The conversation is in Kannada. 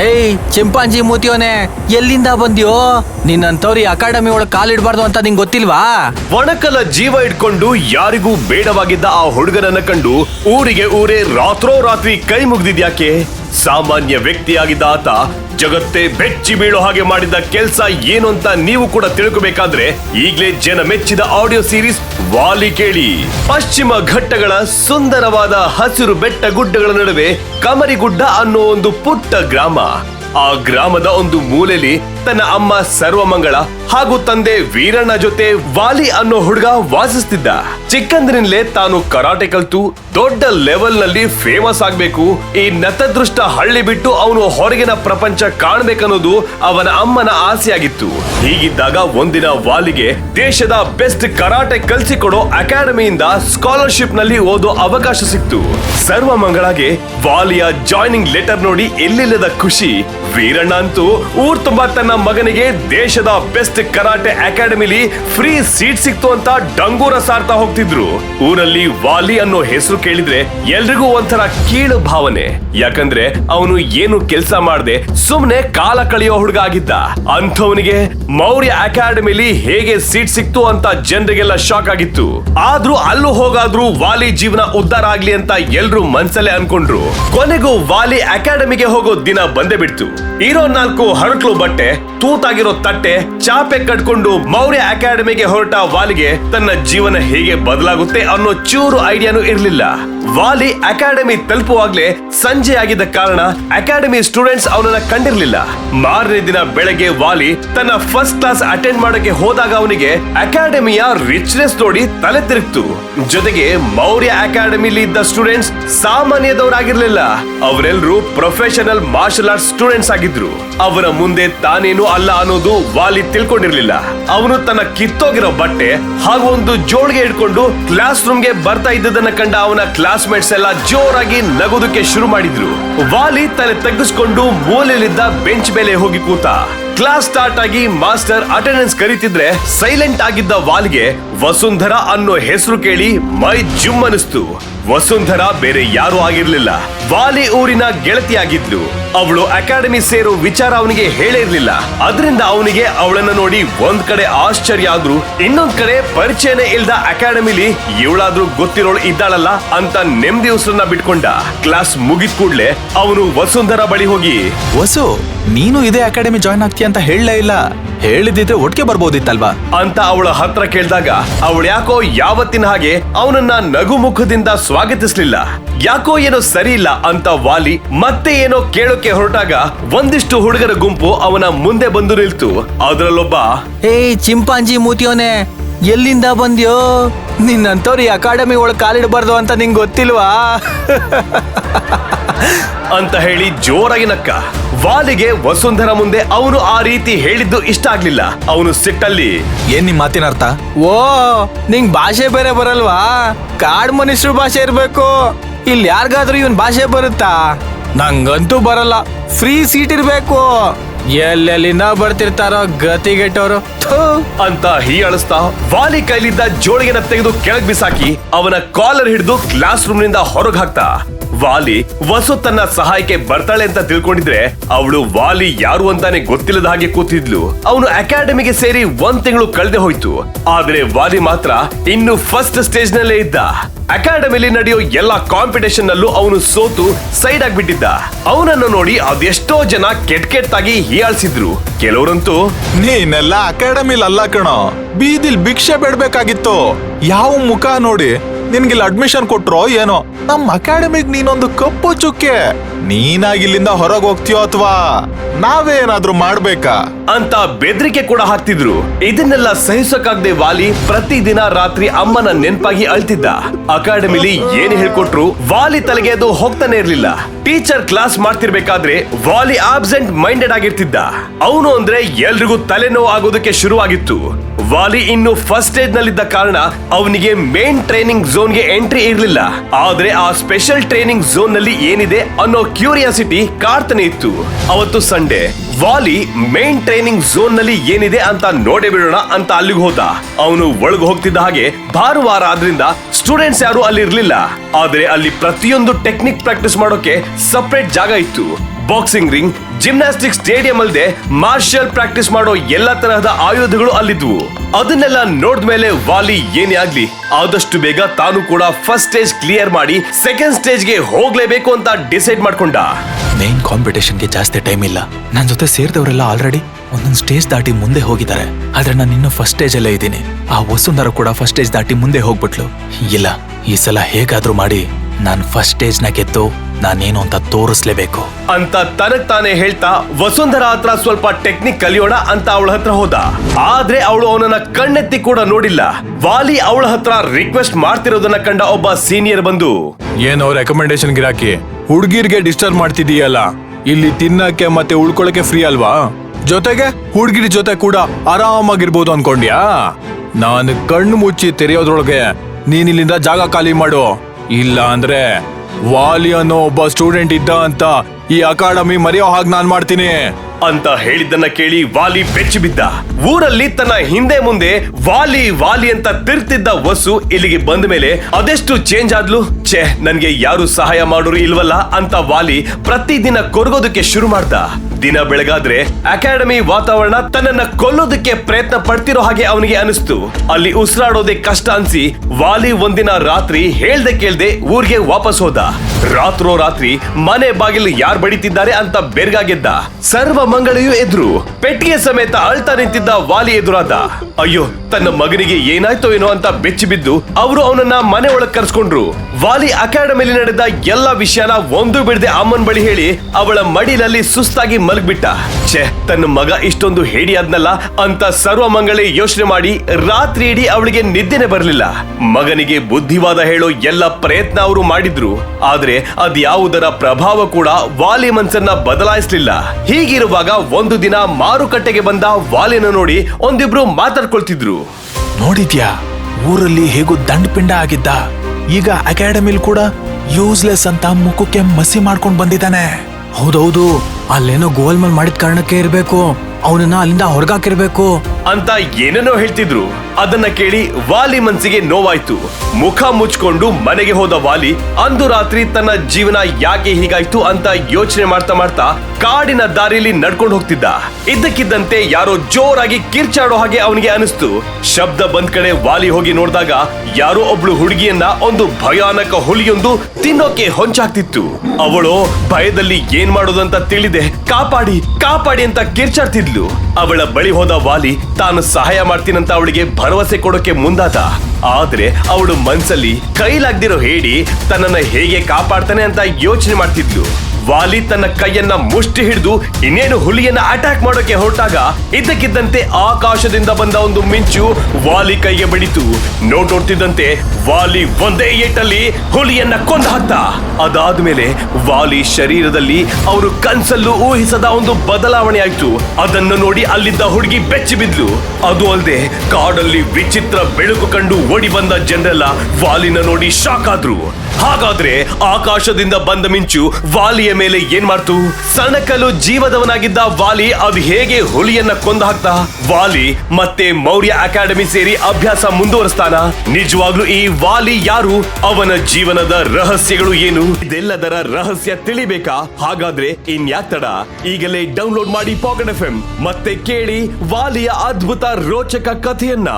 ಏಯ್, ಚಿಂಪಾಂಜಿ ಮೂತಿಯೋನೆ, ಎಲ್ಲಿಂದ ಬಂದ್ಯೋ? ನಿನ್ನಂತವ್ರಿ ಅಕಾಡೆಮಿ ಒಳಗ್ ಕಾಲಿಡ್ಬಾರ್ದು ಅಂತ ನಿಂಗ್ ಗೊತ್ತಿಲ್ವಾ? ಒಣಕಲ ಜೀವ ಇಟ್ಕೊಂಡು ಯಾರಿಗೂ ಬೇಡವಾಗಿದ್ದ ಆ ಹುಡುಗನನ್ನ ಕಂಡು ಊರಿಗೆ ಊರೇ ರಾತ್ರೋ ರಾತ್ರಿ ಕೈ ಮುಗ್ದಿದ್ಯಾಕೆ? ಸಾಮಾನ್ಯ ವ್ಯಕ್ತಿಯಾಗಿದ್ದ ಆತ ಜಗತ್ತೇ ಬೆಚ್ಚಿ ಬೀಳೋ ಹಾಗೆ ಮಾಡಿದ ಕೆಲಸ ಏನು ಅಂತ ನೀವು ಕೂಡ ತಿಳ್ಕೊಬೇಕಾದ್ರೆ ಈಗಲೇ ಜನ ಮೆಚ್ಚಿದ ಆಡಿಯೋ ಸೀರೀಸ್ ವಾಲಿ ಕೇಳಿ. ಪಶ್ಚಿಮ ಘಟ್ಟಗಳ ಸುಂದರವಾದ ಹಸಿರು ಬೆಟ್ಟ ಗುಡ್ಡಗಳ ನಡುವೆ ಕಮರಿಗುಡ್ಡ ಅನ್ನೋ ಒಂದು ಪುಟ್ಟ ಗ್ರಾಮ. ಆ ಗ್ರಾಮದ ಒಂದು ಮೂಲೆಯಲ್ಲಿ ತನ್ನ ಅಮ್ಮ ಸರ್ವಮಂಗಳ ಹಾಗೂ ತಂದೆ ವೀರಣ್ಣ ಜೊತೆ ವಾಲಿ ಅನ್ನೋ ಹುಡುಗ ವಾಸಿಸ್ತಿದ್ದ. ಚಿಕ್ಕಂದಿನಲ್ಲೇ ತಾನು ಕರಾಟೆ ಕಲ್ತು ದೊಡ್ಡ ಲೆವೆಲ್ನಲ್ಲಿ ಫೇಮಸ್ ಆಗ್ಬೇಕು. ಈ ನತದೃಷ್ಟ ಹಳ್ಳಿ ಬಿಟ್ಟು ಅವನು ಹೊರಗಿನ ಪ್ರಪಂಚ ಕಾಣ್ಬೇಕನ್ನೋದು ಅವನ ಅಮ್ಮನ ಆಸೆಯಾಗಿತ್ತು. ಹೀಗಿದ್ದಾಗ ಒಂದಿನ ವಾಲಿಗೆ ದೇಶದ ಬೆಸ್ಟ್ ಕರಾಟೆ ಕಲ್ಸಿಕೊಡೋ ಅಕಾಡೆಮಿಯಿಂದ ಸ್ಕಾಲರ್ಶಿಪ್ನಲ್ಲಿ ಓದೋ ಅವಕಾಶ ಸಿಕ್ತು. ಸರ್ವಮಂಗಳಾಗೆ ವಾಲಿಯ ಜಾಯ್ನಿಂಗ್ ಲೆಟರ್ ನೋಡಿ ಎಲ್ಲಿಲ್ಲದ ಖುಷಿ. ವೀರಣ್ಣ ಅಂತೂ ಊರ್ ತುಂಬಾ ತನ್ನ ಮಗನಿಗೆ ದೇಶದ ಬೆಸ್ಟ್ ಕರಾಟೆ ಅಕಾಡೆಮಿಲಿ ಫ್ರೀ ಸೀಟ್ ಸಿಕ್ತು ಅಂತ ಡಂಗೂರ ಸಾರ್ತಾ ಹೋಗ್ತಿದ್ರು. ಊರಲ್ಲಿ ವಾಲಿ ಅನ್ನೋ ಹೆಸರು ಕೇಳಿದ್ರೆ ಎಲ್ರಿಗೂ ಒಂಥರ ಕೀಳು ಭಾವನೆ. ಯಾಕಂದ್ರೆ ಅವನು ಏನು ಕೆಲಸ ಮಾಡದೆ ಸುಮ್ನೆ ಕಾಲ ಕಳೆಯೋ ಹುಡುಗ ಆಗಿದ್ದ ಅಂಥವನಿಗೆ ಮೌರ್ಯ ಅಕಾಡೆಮಿಲಿ ಹೇಗೆ ಸೀಟ್ ಸಿಕ್ತು ಅಂತ ಜನರಿಗೆಲ್ಲ ಶಾಕ್ ಆಗಿತ್ತು. ಆದ್ರೂ ಅಲ್ಲೂ ಹೋಗಾದ್ರೂ ವಾಲಿ ಜೀವನ ಉದ್ಧಾರ ಆಗ್ಲಿ ಅಂತ ಎಲ್ರು ಮನ್ಸಲ್ಲೇ ಅನ್ಕೊಂಡ್ರು. ಕೊನೆಗೂ ವಾಲಿ ಅಕಾಡೆಮಿಗೆ ಹೋಗೋ ದಿನ ಬಂದೇ ಬಿಡ್ತು. ಇರೋ ನಾಲ್ಕು ಹರಟ್ಲು ಬಟ್ಟೆ, ತೂತಾಗಿರೋ ತಟ್ಟೆ, ಚಾಪೆ ಕಟ್ಕೊಂಡು ಮೌರ್ಯ ಅಕಾಡೆಮಿಗೆ ಹೊರಟ ವಾಲಿಗೆ ತನ್ನ ಜೀವನ ಹೇಗೆ ಬದಲಾಗುತ್ತೆ ಅನ್ನೋ ಚೂರು ಐಡಿಯಾನು ಇರ್ಲಿಲ್ಲ. ವಾಲಿ ಅಕಾಡೆಮಿ ತಲುಪುವಾಗ್ಲೇ ಸಂಜೆ ಆಗಿದ್ದ ಕಾರಣ ಅಕಾಡೆಮಿ ಸ್ಟೂಡೆಂಟ್ಸ್ ಅವನನ್ನ ಕಂಡಿರ್ಲಿಲ್ಲ. ಮಾರನೇ ದಿನ ಬೆಳಗ್ಗೆ ವಾಲಿ ತನ್ನ ಫಸ್ಟ್ ಕ್ಲಾಸ್ ಅಟೆಂಡ್ ಮಾಡಕ್ಕೆ ಹೋದಾಗ ಅವನಿಗೆ ಅಕಾಡೆಮಿಯ ರಿಚ್ನೆಸ್ ನೋಡಿ ತಲೆ ತಿರುಗ್ತು. ಜೊತೆಗೆ ಮೌರ್ಯ ಅಕಾಡೆಮಿಲಿ ಇದ್ದ ಸ್ಟೂಡೆಂಟ್ಸ್ ಸಾಮಾನ್ಯದವರಾಗಿರ್ಲಿಲ್ಲ. ಅವರೆಲ್ಲರೂ ಪ್ರೊಫೆಷನಲ್ ಮಾರ್ಷಲ್ ಆರ್ಟ್ಸ್ ಸ್ಟೂಡೆಂಟ್ಸ್ ಆಗಿದ್ರು ಅವರ ಮುಂದೆ ತಾನೇನು ಅಲ್ಲ ಅನ್ನೋದು ವಾಲಿ ತಿಳ್ಕೊಂಡಿರ್ಲಿಲ್ಲ. ಅವನು ತನ್ನ ಕಿತ್ತೋಗಿರೋ ಬಟ್ಟೆ ಹಾಗೂ ಒಂದು ಜೋಳಿಗೆ ಇಟ್ಕೊಂಡು ಕ್ಲಾಸ್ ರೂಮ್ಗೆ ಬರ್ತಾ ಇದ್ದದನ್ನ ಕಂಡ ಅವನ ಕ್ಲಾಸ್ಮೇಟ್ಸ್ ಎಲ್ಲ ಜೋರಾಗಿ ನಗೋದಕ್ಕೆ ಶುರು ಮಾಡಿದ್ರು. ವಾಲಿ ತಲೆ ತಗ್ಗಿಸ್ಕೊಂಡು ಮೂಲೆಯಲ್ಲಿದ್ದ ಬೆಂಚ್ ಮೇಲೆ ಹೋಗಿ ಕೂತ. ಕ್ಲಾಸ್ ಸ್ಟಾರ್ಟ್ ಆಗಿ ಮಾಸ್ಟರ್ ಅಟೆಂಡೆನ್ಸ್ ಕರೀತಿದ್ರೆ ಸೈಲೆಂಟ್ ಆಗಿದ್ದ ವಾಲ್ಗೆ ವಸುಂಧರ ಅನ್ನೋ ಹೆಸರು ಕೇಳಿ ಮೈ ಜುಮ್ ಅನಿಸ್ತು ವಸುಂಧರ ಬೇರೆ ಯಾರು ಆಗಿರ್ಲಿಲ್ಲ. ವಾಲಿ ಊರಿನ ಗೆಳತಿಯಾಗಿದ್ಲು. ಅವಳು ಅಕಾಡೆಮಿ ಸೇರೋ ವಿಚಾರ ಅವನಿಗೆ ಹೇಳೇ ಇರ್ಲಿಲ್ಲ. ಅದರಿಂದ ಅವನಿಗೆ ಅವಳನ್ನ ನೋಡಿ ಒಂದ್ ಕಡೆ ಆಶ್ಚರ್ಯ ಆದ್ರು, ಇನ್ನೊಂದ್ ಕಡೆ ಪರಿಚಯನೇ ಇಲ್ದ ಅಕಾಡೆಮಿಲಿ ಇವಳಾದ್ರೂ ಗೊತ್ತಿರೋಳು ಇದ್ದಾಳಲ್ಲ ಅಂತ ನೆಮ್ಮದಿ ಉಸಿರನ್ನ ಬಿಟ್ಕೊಂಡ. ಕ್ಲಾಸ್ ಮುಗಿದ ಕೂಡ್ಲೆ ಅವನು ವಸುಂಧರ ಬಳಿ ಹೋಗಿ, ವಸು, ನೀನು ಇದೇ ಅಕಾಡೆಮಿ ಜಾಯ್ನ್ ಆಗ್ತೀಯ ಅಂತ ಹೇಳಲೇ ಇಲ್ಲ. ಹೇಳಿದಿದ್ರೆ ಒಟ್ಟಿಗೆ ಬರ್ಬೋದಿತ್ತಲ್ವಾ? ಅಂತ ಅವಳ ಹತ್ರ ಕೇಳಿದಾಗ ಅವಳು ಯಾಕೋ ಯಾವತ್ತಿನ ಹಾಗೆ ಅವನನ್ನ ನಗು ಮುಖದಿಂದ ಸ್ವಾಗತಿಸ್ಲಿಲ್ಲ. ಯಾಕೋ ಏನೋ ಸರಿ ಇಲ್ಲ ಅಂತ ವಾಲಿ ಮತ್ತೆ ಏನೋ ಕೇಳೋಕೆ ಹೊರಟಾಗ ಒಂದಿಷ್ಟು ಹುಡುಗರ ಗುಂಪು ಅವನ ಮುಂದೆ ಬಂದು ನಿಲ್ತು. ಅದರಲ್ಲೊಬ್ಬ ಏಯ್ ಚಿಂಪಾಂಜಿ ಮೂತಿಯೋನೆ ಎಲ್ಲಿಂದ ಬಂದ್ಯೋ? ನಿನ್ನಂತವ್ರಿ ಅಕಾಡೆಮಿ ಒಳಗ್ ಕಾಲಿಡಬಾರ್ದು ಅಂತ ನಿಂಗೆ ಗೊತ್ತಿಲ್ವಾ? ಅಂತ ಹೇಳಿ ಜೋರಾಗಿ ನಕ್ಕ. ವಾಲಿಗೆ ವಸುಂಧರ ಮುಂದೆ ಅವನು ಆ ರೀತಿ ಹೇಳಿದ್ದು ಇಷ್ಟ ಆಗ್ಲಿಲ್ಲ. ಅವನು ಸಿಟ್ಟಲ್ಲಿ ಏನ್ ನಿಮ್ ಮಾತಿನ ಅರ್ಥ? ಓ ನಿಂಗ್ ಭಾಷೆ ಬೇರೆ ಬರಲ್ವಾ? ಕಾಡ್ ಮನುಷ್ಯರು ಭಾಷೆ ಇರ್ಬೇಕು. ಇಲ್ಲಿ ಯಾರಿಗಾದ್ರೂ ಇವನ್ ಭಾಷೆ ಬರುತ್ತಾ? ನಂಗಂತೂ ಬರಲ್ಲ. ಫ್ರೀ ಸೀಟ್ ಇರ್ಬೇಕು. ಎಲ್ಲೆಲ್ಲಿಂದ ಬರ್ತಿರ್ತಾರೋ ಗತಿಗೆಟ್ಟವರು. ಥೂ. ಅಂತ ಅಳಿಸ್ತಾ ವಾಲಿ ಕೈಲಿದ್ದ ಜೋಳಿಗೆನ ತೆಗೆದು ಕೆಳಗ್ ಬಿಸಾಕಿ ಅವನ ಕಾಲರ್ ಹಿಡಿದು ಕ್ಲಾಸ್ ರೂಮ್ನಿಂದ ಹೊರಗ್ ಹಾಕ್ತಾ ವಾಲಿ ವಸು ತನ್ನ ಸಹಾಯಕ್ಕೆ ಬರ್ತಾಳೆ ಅಂತ ತಿಳ್ಕೊಂಡಿದ್ರೆ ಅವಳು ವಾಲಿ ಯಾರು ಅಂತಾನೆ ಗೊತ್ತಿಲ್ಲದ ಹಾಗೆ ಕೂತಿದ್ಲು. ಅವನು ಅಕಾಡೆಮಿಗೆ ಸೇರಿ ಒಂದ್ ತಿಂಗಳು ಕಳೆದೆ ಹೋಯ್ತು. ಆದ್ರೆ ವಾಲಿ ಮಾತ್ರ ಇನ್ನು ಫಸ್ಟ್ ಸ್ಟೇಜ್ ನಲ್ಲೇ ಇದ್ದ. ಅಕಾಡೆಮಿಲಿ ನಡೆಯೋ ಎಲ್ಲಾ ಕಾಂಪಿಟೇಷನ್ ನಲ್ಲೂ ಅವನು ಸೋತು ಸೈಡ್ ಆಗ್ಬಿಟ್ಟಿದ್ದ. ಅವನನ್ನು ನೋಡಿ ಅದೆಷ್ಟೋ ಜನ ಕೆಟ್ ಕೆಟ್ಟಾಗಿ ಹೀಯಾಳ್ಸಿದ್ರು. ಕೆಲವರಂತೂ, ನೀನೆಲ್ಲ ಅಕಾಡೆಮಿಲ್ ಅಲ್ಲ ಕಣೋ. ಬೀದಿಲ್ ಭಿಕ್ಷೆ ಬೇಡ್ಬೇಕಾಗಿತ್ತು. ಯಾವ ಮುಖ ನೋಡಿ. ನಿನ್ಗಿಲ್ಲಿ ಅಡ್ಮಿಷನ್ ಕೊಟ್ರೋ ಏನೋ? ನಮ್ ಅಕಾಡೆಮಿಗ್ ನೀನೊಂದು ಕಪ್ಪು ಚುಕ್ಕೆ. ನೀನಾಗಿ ಇಲ್ಲಿಂದ ಹೊರಗೆ ಹೋಗ್ತೀಯೋ ಅಥವಾ? ನಾವೇ ಏನಾದ್ರೂ ಮಾಡ್ಬೇಕಾ? ಅಂತ ಬೆದರಿಕೆ ಕೂಡ ಹಾಕ್ತಿದ್ರು. ಇದನ್ನೆಲ್ಲ ಸಹಿಸೋಕಾಗ್ದೆ ವಾಲಿ ಪ್ರತಿದಿನ ರಾತ್ರಿ ಅಮ್ಮನ ನೆನ್ಪಾಗಿ ಅಳ್ತಿದ್ದ. ಅಕಾಡೆಮಿಲಿ ಏನ್ ಹೇಳ್ಕೊಟ್ರು, ವಾಲಿ ತಲೆಗೆ ಅದು ಹೋಗ್ತಾನೆ ಇರ್ಲಿಲ್ಲ. ಟೀಚರ್ ಕ್ಲಾಸ್ ಮಾಡ್ತಿರ್ಬೇಕಾದ್ರೆ ವಾಲಿ ಆಬ್ಸೆಂಟ್ ಮೈಂಡೆಡ್ ಆಗಿರ್ತಿದ್ದ. ಅವನು ಅಂದ್ರೆ ಎಲ್ರಿಗೂ ತಲೆನೋವು ಆಗೋದಕ್ಕೆ ಶುರುವಾಗಿತ್ತು. ವಾಲಿ ಇನ್ನು ಫಸ್ಟ್ ಏಜ್ ನಲ್ಲಿದ್ದ ಕಾರಣ ಅವನಿಗೆ ಮೇನ್ ಟ್ರೈನಿಂಗ್ ಝೋನ್ಗೆ ಎಂಟ್ರಿ ಇರಲಿಲ್ಲ. ಆದ್ರೆ ಆ ಸ್ಪೆಷಲ್ ಟ್ರೈನಿಂಗ್ ಝೋನ್ನಲ್ಲಿ ಏನಿದೆ ಅನ್ನೋ ಕ್ಯೂರಿಯಾಸಿಟಿ ಕಾಡ್ತಾನೆ ಇತ್ತು. ಅವತ್ತು ಸಂಡೇ ವಾಲಿ ಮೇನ್ ಟ್ರೈನಿಂಗ್ ಝೋನ್ನಲ್ಲಿ ಏನಿದೆ ಅಂತ ನೋಡೇ ಬಿಡೋಣ ಅಂತ ಅಲ್ಲಿಗೆ ಹೋದ. ಅವನು ಒಳಗೆ ಹೋಗ್ತಿದ್ದ ಹಾಗೆ ಭಾನುವಾರ ಆದ್ರಿಂದ ಸ್ಟೂಡೆಂಟ್ಸ್ ಯಾರು ಅಲ್ಲಿ ಇರ್ಲಿಲ್ಲ ಆದ್ರೆ ಅಲ್ಲಿ ಪ್ರತಿಯೊಂದು ಟೆಕ್ನಿಕ್ ಪ್ರಾಕ್ಟೀಸ್ ಮಾಡೋಕೆ ಸಪರೇಟ್ ಜಾಗ ಇತ್ತು. ಬಾಕ್ಸಿಂಗ್ ರಿಂಗ್ ಜಿಮ್ನಾಸ್ಟಿಕ್ ಸ್ಟೇಡಿಯಂ ಅಲ್ಲದೆ ಮಾರ್ಷಲ್ ಪ್ರಾಕ್ಟೀಸ್ ಮಾಡೋ ಎಲ್ಲಾ ತರಹದ ಆಯುಧಗಳು ಅಲ್ಲಿದ್ವು. ಅದನ್ನೆಲ್ಲ ನೋಡಿದ್ಮೇಲೆ ವಾಲಿ ಏನೇ ಆಗ್ಲಿ, ಆದಷ್ಟು ಬೇಗ ತಾನು ಕೂಡ ಫಸ್ಟ್ ಸ್ಟೇಜ್ ಕ್ಲಿಯರ್ ಮಾಡಿ ಸೆಕೆಂಡ್ ಸ್ಟೇಜ್ಗೆ ಹೋಗ್ಲೇಬೇಕು ಅಂತ ಡಿಸೈಡ್ ಮಾಡ್ಕೊಂಡ. ಮೇನ್ ಕಾಂಪಿಟೇಷನ್ಗೆ ಜಾಸ್ತಿ ಟೈಮ್ ಇಲ್ಲ. ನನ್ನ ಜೊತೆ ಸೇರಿದವರೆಲ್ಲ ಆಲ್ರೆಡಿ ಒಂದೊಂದು ಸ್ಟೇಜ್ ದಾಟಿ ಮುಂದೆ ಹೋಗಿದ್ದಾರೆ. ಆದ್ರೆ ನಾನು ಇನ್ನೂ ಫಸ್ಟ್ ಸ್ಟೇಜ್ ಅಲ್ಲೇ ಇದ್ದೀನಿ. ಆ ವಸುಂಧರ ಕೂಡ ಫಸ್ಟ್ ಸ್ಟೇಜ್ ದಾಟಿ ಮುಂದೆ ಹೋಗ್ಬಿಟ್ಲು. ಇಲ್ಲ, ಈ ಸಲ ಹೇಗಾದ್ರೂ ಮಾಡಿ. ನಾನು ಫಸ್ಟ್ ಸ್ಟೇಜ್ನ ಗೆದ್ದು ನಾನೇನು ಅಂತ ತೋರಿಸ್ಲೇಬೇಕು. ಅಂತ ತನಗ್ ತಾನೇ ಹೇಳ್ತಾ ವಸುಂಧರ ಹತ್ರ ಸ್ವಲ್ಪ ಟೆಕ್ನಿಕ್ ಕಲಿಯೋಣ ಅಂತ ಅವಳ ಹತ್ರ ಹೋದ. ಆದ್ರೆ ಅವಳು ಅವನನ್ನ ಕಣ್ಣೆತ್ತಿ ಕೂಡ ನೋಡಿಲ್ಲ. ವಾಲಿ ಅವಳ ಹತ್ರ ರಿಕ್ವೆಸ್ಟ್ ಮಾಡ್ತಿರೋದನ್ನ ಕಂಡ ಒಬ್ಬ ಸೀನಿಯರ್ ಬಂದು ಏನೋ ರೆಕಮೆಂಡೇಶನ್ ಗಿರಾಕಿ? ಹುಡ್ಗಿರ್ಗೆ ಡಿಸ್ಟರ್ಬ್ ಮಾಡ್ತಿದೀಯಲ್ಲ ಇಲ್ಲಿ ತಿನ್ನಕ್ಕೆ ಮತ್ತೆ ಉಳ್ಕೊಳಕ್ಕೆ ಫ್ರೀ ಅಲ್ವಾ? ಜೊತೆಗೆ ಹುಡ್ಗಿರ್ ಜೊತೆ ಕೂಡ ಆರಾಮಾಗಿರ್ಬೋದು ಅನ್ಕೊಂಡ್ಯಾ? ನಾನು ಕಣ್ಣು ಮುಚ್ಚಿ ತೆರೆಯೋದ್ರೊಳಗೆ ನೀನಿಲ್ಲಿಂದ ಜಾಗ ಖಾಲಿ ಮಾಡು. ಇಲ್ಲ ಅಂದ್ರೆ ವಾಲಿ ಅನ್ನೋ ಒಬ್ಬ ಸ್ಟೂಡೆಂಟ್ ಇದ್ದ ಅಂತ ಈ ಅಕಾಡೆಮಿ ಮರೆಯೋ ಹಾಗೆ ನಾನ್ ಮಾಡ್ತೀನಿ. ಅಂತ ಹೇಳಿದ್ದನ್ನ ಕೇಳಿ ವಾಲಿ ಬೆಚ್ಚಿ ಬಿದ್ದ. ಊರಲ್ಲಿ ತನ್ನ ಹಿಂದೆ ಮುಂದೆ ವಾಲಿ ವಾಲಿ ಅಂತ ತಿರ್ತಿದ್ದ ವಸು ಇಲ್ಲಿಗೆ ಬಂದ ಮೇಲೆ ಅದೆಷ್ಟು ಚೇಂಜ್ ಆದ್ಲು? ಛೇ, ನನ್ಗೆ ಯಾರು ಸಹಾಯ ಮಾಡೋರು ಇಲ್ವಲ್ಲ ಅಂತ ವಾಲಿ ಪ್ರತಿದಿನ ಕೊರಗೋದಕ್ಕೆ ಶುರು ಮಾಡ್ದ. ದಿನ ಬೆಳಗಾದ್ರೆ ಅಕಾಡೆಮಿ ವಾತಾವರಣ ತನ್ನನ್ನ ಕೊಲ್ಲೋದಕ್ಕೆ ಪ್ರಯತ್ನ ಪಡ್ತಿರೋ ಹಾಗೆ ಅವನಿಗೆ ಅನಿಸ್ತು. ಅಲ್ಲಿ ಉಸಿರಾಡೋದೇ ಕಷ್ಟ ಅನ್ಸಿ ವಾಲಿ ಒಂದಿನ ರಾತ್ರಿ ಹೇಳ್ದೆ ಕೇಳ್ದೆ ಊರಿಗೆ ವಾಪಸ್ ಹೋದ. ರಾತ್ರೋ ರಾತ್ರಿ ಮನೆ ಬಾಗಿಲು ಯಾರ್ ಬಡಿತಿದ್ದಾರೆ ಅಂತ ಬೆರ್ಗಾಗೆದ್ದ ಸರ್ವ ಮಂಗಳಯು ಎದುರು. ಪೆಟ್ಟಿಗೆ ಸಮೇತ ಅಳ್ತಾ ನಿಂತಿದ್ದ ವಾಲಿ ಎದುರಾದ. ಅಯ್ಯೋ ತನ್ನ ಮಗನಿಗೆ ಏನಾಯ್ತೋ ಏನೋ ಅಂತ ಬೆಚ್ಚಿ ಬಿದ್ದು ಅವರು ಅವನನ್ನ ಮನೆ ಒಳಗ್ ಕರ್ಸ್ಕೊಂಡ್ರು. ವಾಲಿ ಅಕಾಡೆಮಿಲಿ ನಡೆದ ಎಲ್ಲಾ ವಿಷಯನ ಒಂದು ಬಿಡದೆ ಅಮ್ಮನ್ ಬಳಿ ಹೇಳಿ ಅವಳ ಮಡಿಲಲ್ಲಿ ಸುಸ್ತಾಗಿ ಮಲಗ್ಬಿಟ್ಟ. ಛೆ, ತನ್ನ ಮಗ ಇಷ್ಟೊಂದು ಹೇಡಿ ಆದ್ನಲ್ಲ ಅಂತ ಸರ್ವ ಮಂಗಳಿ ಯೋಚನೆ ಮಾಡಿ ರಾತ್ರಿ ಇಡೀ ಅವಳಿಗೆ ನಿದ್ದೆನೆ ಬರಲಿಲ್ಲ. ಮಗನಿಗೆ ಬುದ್ಧಿವಾದ ಹೇಳೋ ಎಲ್ಲ ಪ್ರಯತ್ನ ಅವರು ಮಾಡಿದ್ರು. ಆದ್ರೆ ಅದ್ಯಾವುದರ ಪ್ರಭಾವ ಕೂಡ ವಾಲಿ ಮನ್ಸನ್ನ ಬದಲಾಯಿಸಲಿಲ್ಲ. ಹೀಗಿರುವಾಗ ಒಂದು ದಿನ ಮಾರುಕಟ್ಟೆಗೆ ಬಂದ ವಾಲಿನ ನೋಡಿ ಒಂದಿಬ್ರು ಮಾತಾಡ್ಕೊಳ್ತಿದ್ರು. ನೋಡಿದ್ಯಾ? ಊರಲ್ಲಿ ಹೇಗೂ ದಂಡಪಿಂಡ ಆಗಿದ್ದ. ಈಗ ಅಕಾಡೆಮಿಲ್ ಕೂಡ ಯೂಸ್ಲೆಸ್ ಅಂತ ಮುಖಕ್ಕೆ ಮಸಿ ಮಾಡ್ಕೊಂಡು ಬಂದಿದ್ದಾನೆ. ಹೌದೌದು, ಅಲ್ಲೇನೋ ಗೋಲ್ಮಲ್ ಮಾಡಿದ ಕಾರಣಕ್ಕೆ ಇರಬೇಕು. ಅವನನ್ನ ಅಲ್ಲಿಂದ ಹೊರಗಾಕಿರ್ಬೇಕು. ಅಂತ ಏನೇನೋ ಹೇಳ್ತಿದ್ರು. ಅದನ್ನ ಕೇಳಿ ವಾಲಿ ಮನ್ಸಿಗೆ ನೋವಾಯ್ತು. ಮುಖ ಮುಚ್ಕೊಂಡು ಮನೆಗೆ ಹೋದ ವಾಲಿ, ಅಂದು ರಾತ್ರಿ ತನ್ನ ಜೀವನ ಯಾಕೆ ಹೀಗಾಯ್ತು ಅಂತ ಯೋಚನೆ ಮಾಡ್ತಾ ಮಾಡ್ತಾ ಕಾಡಿನ ದಾರಿಲಿ ನಡ್ಕೊಂಡು ಹೋಗ್ತಿದ್ದ. ಇದ್ದಕ್ಕಿದ್ದಂತೆ ಯಾರೋ ಜೋರಾಗಿ ಕಿರ್ಚಾಡೋ ಹಾಗೆ ಅವನಿಗೆ ಅನಿಸ್ತು. ಶಬ್ದ ಬಂದ್ ಕಡೆ ವಾಲಿ ಹೋಗಿ ನೋಡಿದಾಗ ಯಾರೋ ಒಬ್ಳು ಹುಡುಗಿಯನ್ನ ಒಂದು ಭಯಾನಕ ಹುಲಿಯೊಂದು ತಿನ್ನೋಕೆ ಹೊಂಚಾಗ್ತಿತ್ತು ಅವಳು ಭಯದಲ್ಲಿ ಏನ್ ಮಾಡೋದಂತ ತಿಳಿದೆ, ಕಾಪಾಡಿ ಕಾಪಾಡಿ ಅಂತ ಕಿರ್ಚಾಡ್ತಿದ್ಲು. ಅವಳ ಬಳಿ ಹೋದ ವಾಲಿ, ತಾನು ಸಹಾಯ ಮಾಡ್ತೀನಂತ ಅವಳಿಗೆ ಭರವಸೆ ಕೊಡೋಕೆ ಮುಂದಾದ. ಆದ್ರೆ ಅವಳು ಮನ್ಸಲ್ಲಿ ಕೈಲಾಗ್ದಿರೋ ಹೇಳಿ ತನ್ನನ್ನ ಹೇಗೆ ಕಾಪಾಡ್ತಾನೆ ಅಂತ ಯೋಚನೆ ಮಾಡ್ತಿದ್ಲು. ವಾಲಿ ತನ್ನ ಕೈಯನ್ನ ಮುಷ್ಟಿ ಹಿಡಿದು ಇನ್ನೇನು ಹುಲಿಯನ್ನ ಅಟ್ಯಾಕ್ ಮಾಡೋಕೆ ಹೊರಟಾಗ ಇದ್ದಕ್ಕಿದ್ದಂತೆ ಆಕಾಶದಿಂದ ಬಂದ ಒಂದು ಮಿಂಚು ವಾಲಿ ಕೈಗೆ ಬಡಿತು. ನೋಟೋಡ್ತಿದ್ದಂತೆ ವಾಲಿ ಒಂದೇ ಏಟಲ್ಲಿ ಹುಲಿಯನ್ನ ಕೊಂದ ಹಾಕ್ತ. ಅದಾದ್ಮೇಲೆ ವಾಲಿ ಶರೀರದಲ್ಲಿ ಅವರು ಕನ್ಸಲ್ಲೂ ಊಹಿಸದ ಒಂದು ಬದಲಾವಣೆ ಆಯ್ತು. ಅದನ್ನು ನೋಡಿ ಅಲ್ಲಿದ್ದ ಹುಡುಗಿ ಬೆಚ್ಚಿ ಬಿದ್ಲು. ಅದು ಅಲ್ಲದೆ ಕಾಡಲ್ಲಿ ವಿಚಿತ್ರ ಬೆಳಕು ಕಂಡು ಓಡಿ ಬಂದ ಜನರೆಲ್ಲ ವಾಲಿನ ನೋಡಿ ಶಾಕ್ ಆದ್ರು. ಹಾಗಾದ್ರೆ ಆಕಾಶದಿಂದ ಬಂದ ಮಿಂಚು ವಾಲಿಯ ಮೇಲೆ ಏನ್ ಮಾಡ್ತು? ಸಣ್ಣಕಲ್ಲು ಜೀವದವನಾಗಿದ್ದ ವಾಲಿ ಅದು ಹೇಗೆ ಹುಲಿಯನ್ನ ಕೊಂದು ಹಾಕ್ತಾ ವಾಲಿ ಮತ್ತೆ ಮೌರ್ಯ ಅಕಾಡೆಮಿ ಸೇರಿ ಅಭ್ಯಾಸ ಮುಂದುವರಿಸ್ತಾನ? ನಿಜವಾಗ್ಲೂ ಈ ವಾಲಿ ಯಾರು? ಅವನ ಜೀವನದ ರಹಸ್ಯಗಳು ಏನು? ಇದೆಲ್ಲದರ ರಹಸ್ಯ ತಿಳಿಬೇಕಾ? ಹಾಗಾದ್ರೆ ಇನ್ಯಾಕ್ ತಡ? ಈಗಲೇ ಡೌನ್ಲೋಡ್ ಮಾಡಿ ಪಾಕೆಟ್ ಎಫ್ ಮತ್ತೆ ಕೇಳಿ ವಾಲಿಯ ಅದ್ಭುತ ರೋಚಕ ಕಥೆಯನ್ನ.